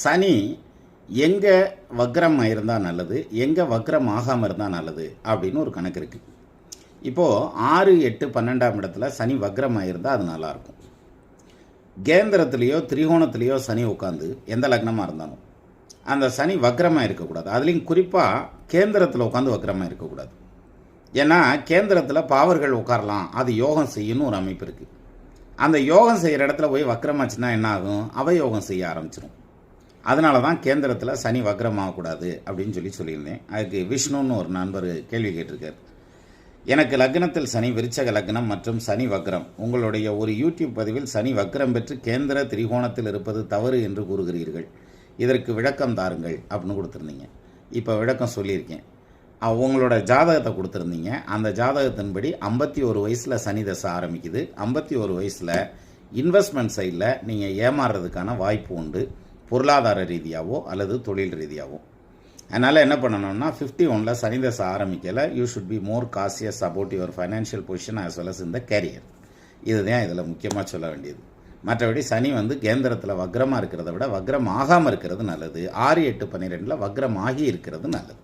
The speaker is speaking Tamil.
சனி எங்கே வக்ரம் இருந்தால் நல்லது எங்கே வக்ரம் ஆகாமல் இருந்தால் நல்லது அப்படின்னு ஒரு கணக்கு இருக்குது இப்போது ஆறு எட்டு பன்னெண்டாம் இடத்துல சனி வக்ரம் இருந்தால் அது நல்லாயிருக்கும் கேந்திரத்துலேயோ திரிகோணத்துலேயோ சனி உட்காந்து எந்த லக்னமாக இருந்தாலும் அந்த சனி வக்ரமாக இருக்கக்கூடாது. அதுலேயும் குறிப்பாக கேந்திரத்தில் உட்காந்து வக்ரமாக இருக்கக்கூடாது. ஏன்னா கேந்திரத்தில் பாவர்கள் உட்காரலாம். அது யோகம் செய்யணும் ஒரு அமைப்பு இருக்குது அந்த யோகம் செய்கிற இடத்துல போய் வக்ரமாச்சுன்னா என்ன ஆகும்? அவயோகம் செய்ய ஆரம்பிச்சிடும் அதனால தான் கேந்திரத்தில் சனி வக்ரமாகக்கூடாது அப்படின்னு சொல்லி சொல்லியிருந்தேன். அதுக்கு விஷ்ணுன்னு ஒரு நண்பர் கேள்வி கேட்டிருக்கார். எனக்கு லக்னத்தில் சனி விருச்சக லக்னம் மற்றும் சனி வக்ரம். உங்களுடைய ஒரு யூடியூப் பதிவில் சனி வக்ரம் பெற்று கேந்திர திரிகோணத்தில் இருப்பது தவறு என்று கூறுகிறீர்கள். இதற்கு விளக்கம் தாருங்கள் அப்படின்னு கொடுத்துருந்தீங்க. இப்போ விளக்கம் சொல்லியிருக்கேன். உங்களோட ஜாதகத்தை கொடுத்துருந்தீங்க. அந்த ஜாதகத்தின்படி ஐம்பத்தி ஒரு வயசில் சனி தசை ஆரம்பிக்குது. ஐம்பத்தி ஒரு வயசில் இன்வெஸ்ட்மெண்ட் சைடில் நீங்கள் ஏமாறுறதுக்கான வாய்ப்பு உண்டு. பொருளாதார ரீதியாகவோ அல்லது தொழில் ரீதியாகவோ அதனால் என்ன பண்ணணும்னா ஃபிஃப்டி ஒனில் சனி தசை ஆரம்பிக்கல. You should be more cautious about your financial position as well as இந்த கேரியர் இதுதான் இதில் முக்கியமாக சொல்ல வேண்டியது. மற்றபடி சனி வந்து கேந்திரத்தில் வக்ரமாக இருக்கிறத விட வக்ரம் ஆகாமல் இருக்கிறது நல்லது. ஆறு எட்டு பன்னிரெண்டில் வக்ரம் ஆகி இருக்கிறது நல்லது.